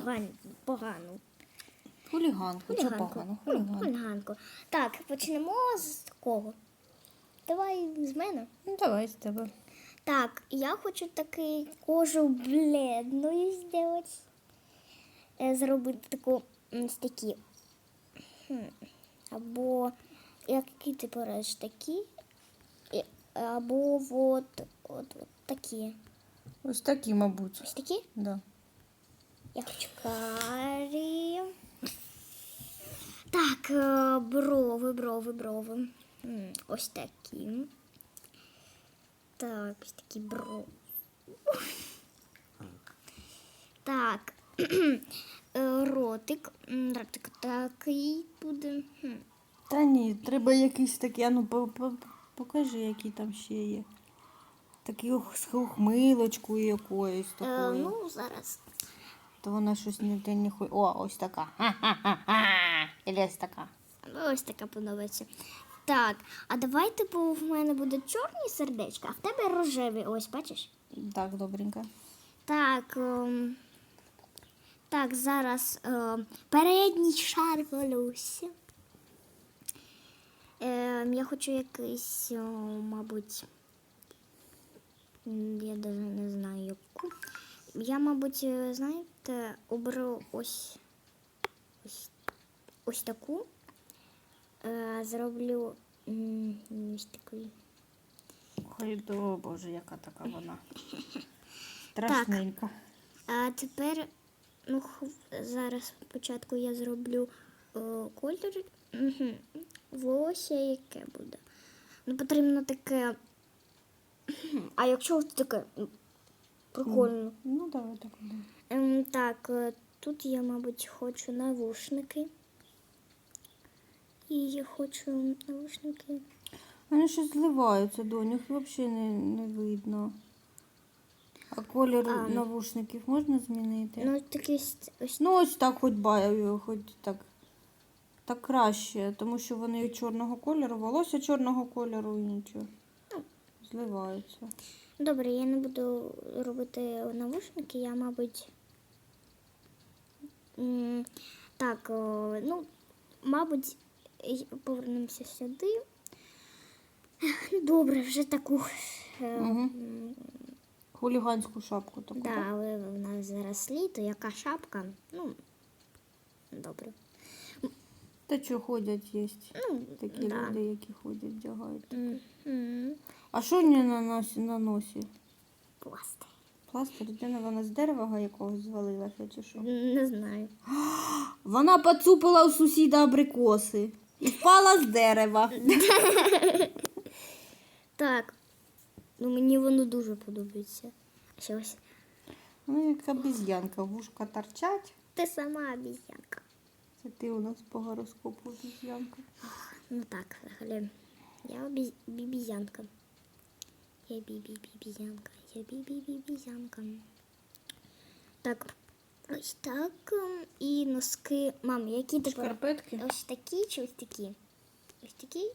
поган... погану. Хуліганку, чи погано? Ну, Хуліганку. хуліганку. Так, почнемо з кого? Давай з мене. Ну, давай з тебе. Так, я хочу такий кожу бледною зробити. Е, Зробити таку ось такі. Або які ти береш такі. Або от, от, от такі. Ось такі, мабуть. Ось такі? Да. Я хочу. Так, е, брови, брови, брови. Ось такі. Так, ось такі брови. Так. Е, Ротик. Ротик такий буде. Та ні, треба якийсь такий, а ну по- по- покажи, які там ще є. Такі ух- з ухмилочкою якоюсь Е. Ну, зараз. То вона щось не те не хуй. О, ось така. Ха-ха-ха-ха. Или ось така. Ось така подобається. Так, а давай, типу, в мене буде чорні сердечка, а в тебе рожеві. Ось, бачиш? Так, добренько. Так, ем, так, зараз ем, передній шар волосся. Ем, я хочу якийсь, о, мабуть, я даже не знаю яку. Я, мабуть, е, знаєте, оберу ось ось, ось таку. Е, зроблю ось такий. Ой, о, боже, яка така вона. Страшненька. А тепер, ну, зараз спочатку я зроблю о, колір. Угу. Волосся яке буде. Ну, потрібно таке. А якщо таке м, прикольно. Ну, давай так. Ем, так, е, тут я, мабуть, хочу навушники. І я хочу навушники. Вони щось зливаються, донь, їх взагалі не, не видно. А колір А. навушників можна змінити? Ну, такі с- ось Ну, ось так хоч баю, хоч так. Так краще, тому що вони чорного кольору, волосся чорного кольору і нічого. Зливаються. Добре, я не буду робити навушники, я, мабуть. Так, ну, мабуть, повернемося сюди. Добре, вже таку. Угу. Хуліганську шапку таку. Да, так? але в нас зараз літо, яка шапка. Ну, добре. Та що ходять є. Ну, Такі да. люди, які ходять, вдягають. Мгм. А що не на носі на носі? Пластир. Пластир, де вона з дерева якогось звалилася чи що? Не знаю. Вона поцупила у сусіда абрикоси і впала з дерева. Так. Ну, мені воно дуже подобається. Ще ось. Ну, як обіз'янка, вушка торчать. Ти сама обіцянка. Це ти у нас по гороскопу обіз'янка. Ну так, взагалі. Я бібізянка. Я бібі-бібізянка. Я бібі-бібізянка. Так, ось так. ем, І носки. Мам, які ти пора- Шкарпетки. Ось такі чи ось такі? Ось такі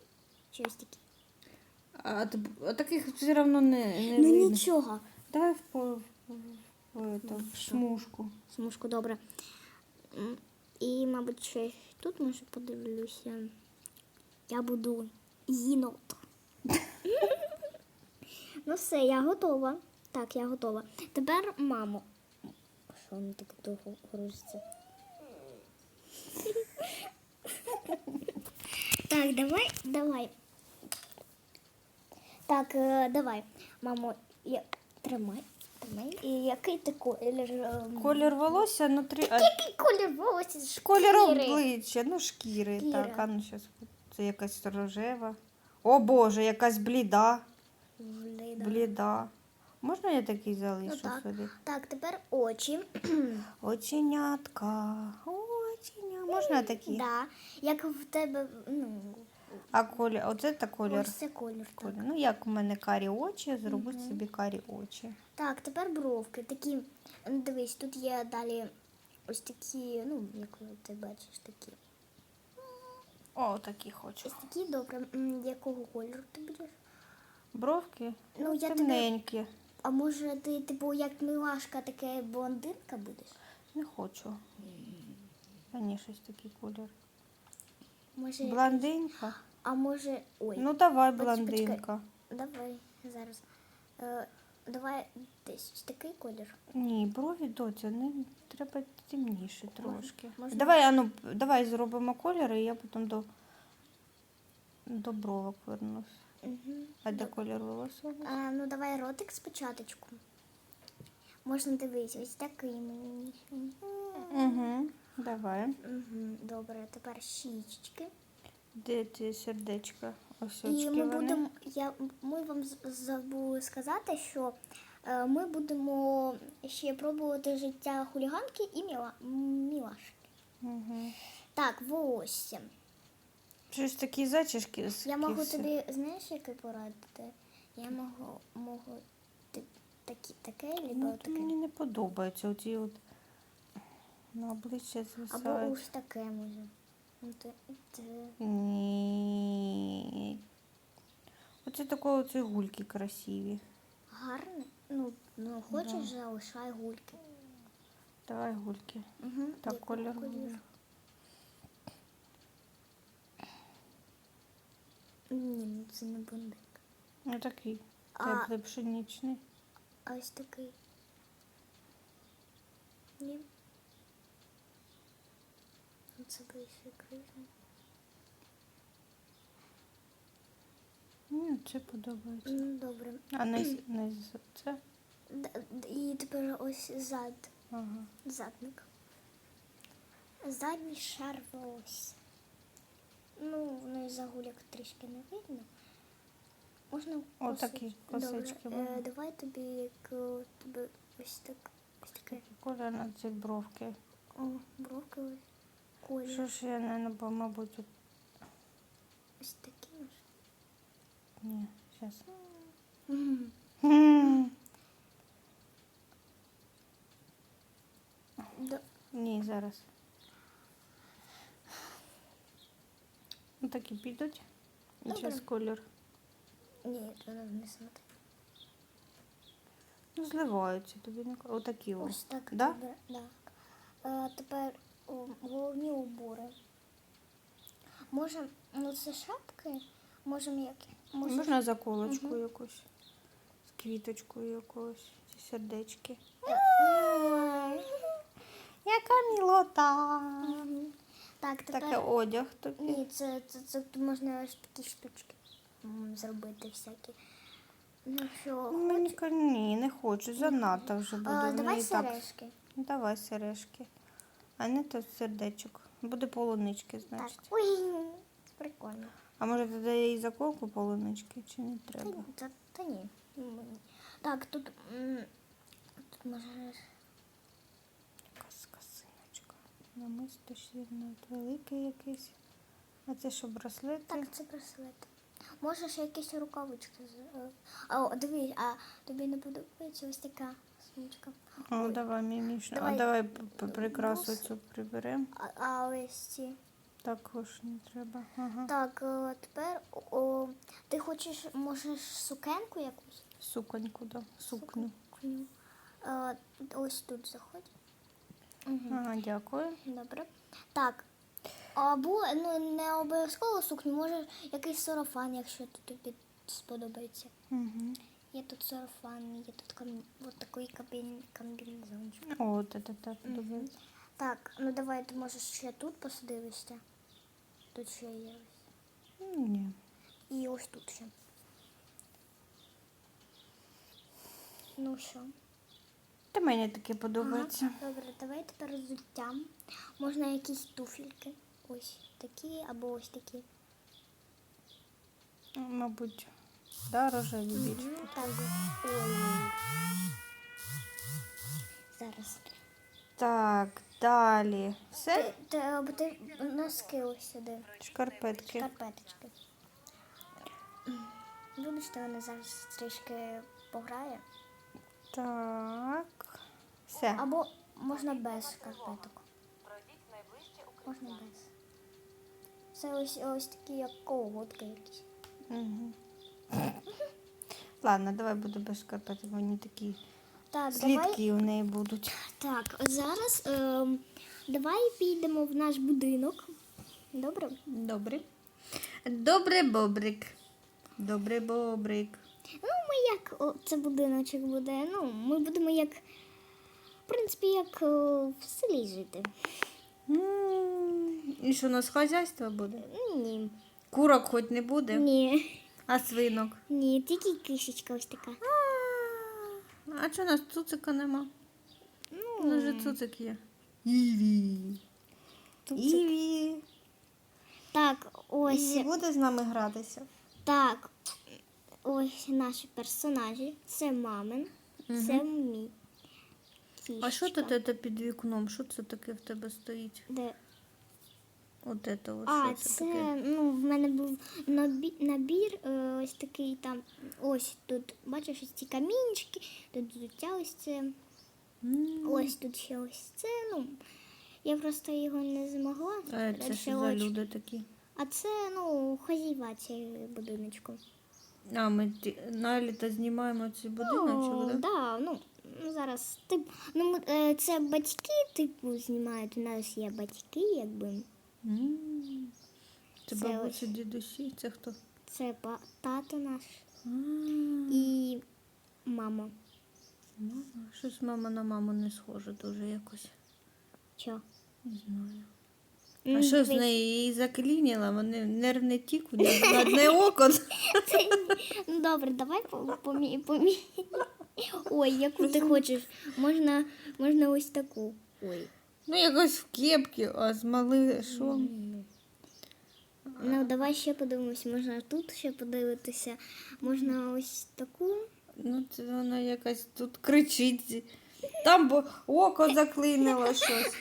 чи ось такі? А, а таких все одно не, не Ну видно. нічого. Давай в, по- в, в, в, это, в що? смужку. Смужку добре. І, мабуть, ще тут може подивлюся. Я буду їнот. ну все, я готова. Так, я готова. Тепер мамо. Що воно так довго грузиться? так, давай, давай. Так, е, давай, мамо, я... тримай, І який ти колір? ем, Колір волосся, ну три. А, Який колір волосся? Шкіри. колір обличчя, ну шкіри. Шкіра. Так, а ну зараз. Це якась рожева. О Боже, якась бліда. Бліда. Бліда. Можна я такий Ну, залишу так. собі? так, тепер очі. Оченятка. Оченя. Можна такі? да. Як в тебе, ну, А колір, оце та колір. ось це колір. Так. Ну, як у мене карі очі, зроби собі карі очі. так, тепер бровки. Такі, ну, дивись, тут є далі ось такі, ну, як ти бачиш, такі. О, такі хочу. Ось такі, добре. М, Якого кольору ти будеш? Бровки? Ну, я тебе- темненькі. А може ти, типу, як милашка, така блондинка будеш? Не хочу. Мені щось такий колір. Може, Блондинка. А може. Ой, Ну давай, Почекай. блондинка. давай зараз. Е, давай десь такий колір. Ні, брові доця, не треба темніше трошки. можна? Давай, ану, давай зробимо кольори, і я потім до, до бровок вернусь. Угу. А де колір волосся? А, ну давай ротик спочатку. Можна дивитися, ось такий мені. Угу. Давай. Угу, добре, тепер щічки. Де ці сердечка? І ми будемо, я, ми вам забули сказати, що е, ми будемо ще пробувати життя хуліганки і міла, мілашки. Угу. Так, волосся. Щось такі зачіски. Я можу тобі, знаєш, яке порадити? Я можу, можу ти- такі, таке, либо Ну, таке. мені не подобається оці от на обличчя Або звисають. ось таке може. Ні. Оце такої оці гульки красиві. Гарне? Ну, ну хочеш, залишай гульки. Давай гульки. Угу. Так, колір. буде. Ні, ну це не бундик. Ну такий. А- Теплий пшеничний. А ось такий. Ні. Ну, Це більше кризно. Ні, це подобається. Ну, добре. А не, не це? Д- д- І тепер ось зад. Ага. Задник. Задній шар волосся. Ну, ну і загуляк трішки не видно. Можна О, такі косички Добре, можна. е, давай тобі як е, тобі ось так. Ось таке. Коля на ці бровки. О, бровки ось. Колір. Що ж я не бо, мабуть, тут... Ось такі ось. Ні, зараз. Мгм. Да. Ні, зараз. Ну такі підуть. І Добре. зараз колір. Ні, це не смотри. Ну, зливаються тобі. не ка- Отакі ось. Ось так Да? добре. Да. Е, тепер о, головні убори. Може, ну це шапки? Можемо як? Може, Можна заколочку Мгм. якусь. З квіточкою якоюсь. Ці сердечки. Яка мілота. Так, Таке одяг тобі. Ні, це, це, це, можна ось такі штучки зробити всякі. Ну що, Мені ка- ні, не хочу. Занадто вже буде. а, давай неї так. Давай сережки. А не то сердечок. Буде полунички, значить. Так. Ой, прикольно. А може тоді їй заколку полунички чи не треба? ні, та, та ні. Так, тут, тут може. Якась косиночка. Намисто ще великий якийсь. А це що, браслети? Так, це браслет. Може ще якісь рукавички. е, А, о, дивись, а тобі не подобається ось така сумочка. О, Ой. давай, мімішно. Давай. А давай прикрасу Бус. цю приберемо. А, а ось ці. Також не треба. Ага. Так, е, тепер о, ти хочеш, можеш сукенку якусь? Суконьку, да. Сукню. Сукню. Е, ось тут заходь. Угу. Ага, дякую. Добре. Так. Або ну, не обов'язково сукню, може якийсь сарафан, якщо тобі сподобається. Угу. Є тут сарафан, є тут кам... от такий кабін... комбінезончик. О, та та та подобається. Так, ну давай ти можеш ще тут посадивишся. Тут ще є ось. Ні. І ось тут ще. Ну що? Та мені таке подобається. Ага, добре, давай тепер взуттям. Можна якісь туфельки. Ось такі або ось такі. Мабуть, да, рожеві більше. Ой. Зараз. Так, далі. Все? Ти, ти, або носки ось сюди. Шкарпетки. Шкарпеточки. Вибачте, вона зараз трішки пограє. Так. Все. Або можна без шкарпеток. Можна без. Це ось, ось такі, як колготки якісь. Угу. Ладно, давай буду без шкарпеток. Вони такі Так, давай. слідки у неї будуть. Так, зараз е, давай підемо в наш будинок. Добре? Добре. Добре, бобрик. Добре, бобрик. Ну, ми як о, це будиночок буде. Ну, ми будемо як, в принципі, як о, в селі жити. І що у нас хазяйство буде? Ні. Курок хоч не буде, Ні. А свинок. Ні, тільки кишечка ось така. А, а чого у нас цуцика нема? У Ну, нас же цуцик є. Іві. Цуцик. Іві. Так, ось. Іві буде з нами гратися. Так. Ось наші персонажі. Це мамин, це мій. А що Кішечка. тут це під вікном? Що це таке в тебе стоїть? Де? От це, от А, що це, це, таке? ну, в мене був набі- набір, е, ось такий там. Ось тут, бачиш, ось ці камінчики, тут взуття ось це. М. Ось тут ще ось це. Ну, я просто його не змогла. А це Ще що за люди такі? А це, ну, хазяйва цього будиночку. А, ми ті- на літо знімаємо цей будиночок, Ну, да? да, ну, ну, зараз, тип, ну, ми- е, це батьки, типу, знімають. У нас є батьки, якби. Це Це бабусі, дідусі, це хто? Це тато наш і мама. Мама. Щось мама на маму не схоже дуже якось. Чо? Не знаю. А що з нею її заклініло? Вони нервний тік у на одне око. Ну добре, давай по- помі... помі... Ой, яку ти хочеш? Можна, можна ось таку. Ой. Ну, якось в кепці, а з мали що? Ну, давай ще подивимось, можна тут ще подивитися. Можна ось таку. Ну, це вона якась тут кричить. Там бо око заклинило щось.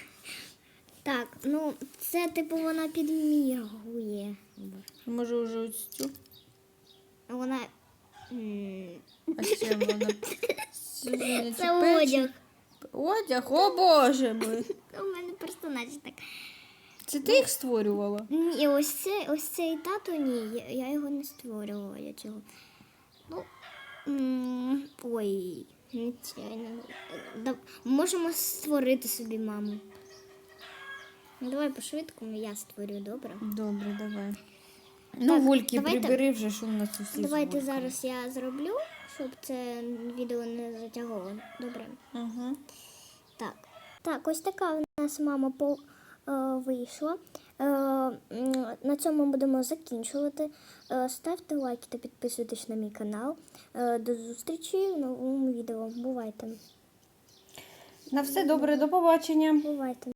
Так, ну це типу вона підміргує. Може, вже ось цю? Вона. м, А чим вона? Це одяг. Одяг? О Боже мій. У мене персонаж так. Це ти їх створювала? Ні, ось це, ось цей тато ні, я, його не створювала я цього. Ну, м, ой, нечайно. Да, можемо створити собі маму. Ну, давай по-швидкому я створю, добре? Добре, давай. Ну, Так, вульки давайте- прибери вже, що в нас усі Давайте зараз я зроблю, щоб це відео не затягувало. Добре. Угу. Так. Так, ось така у нас мама по, е, вийшла. Е, на цьому будемо закінчувати. Е, ставте лайки та підписуйтесь на мій канал. До зустрічі в новому відео. Бувайте. На все добре, до побачення. Бувайте.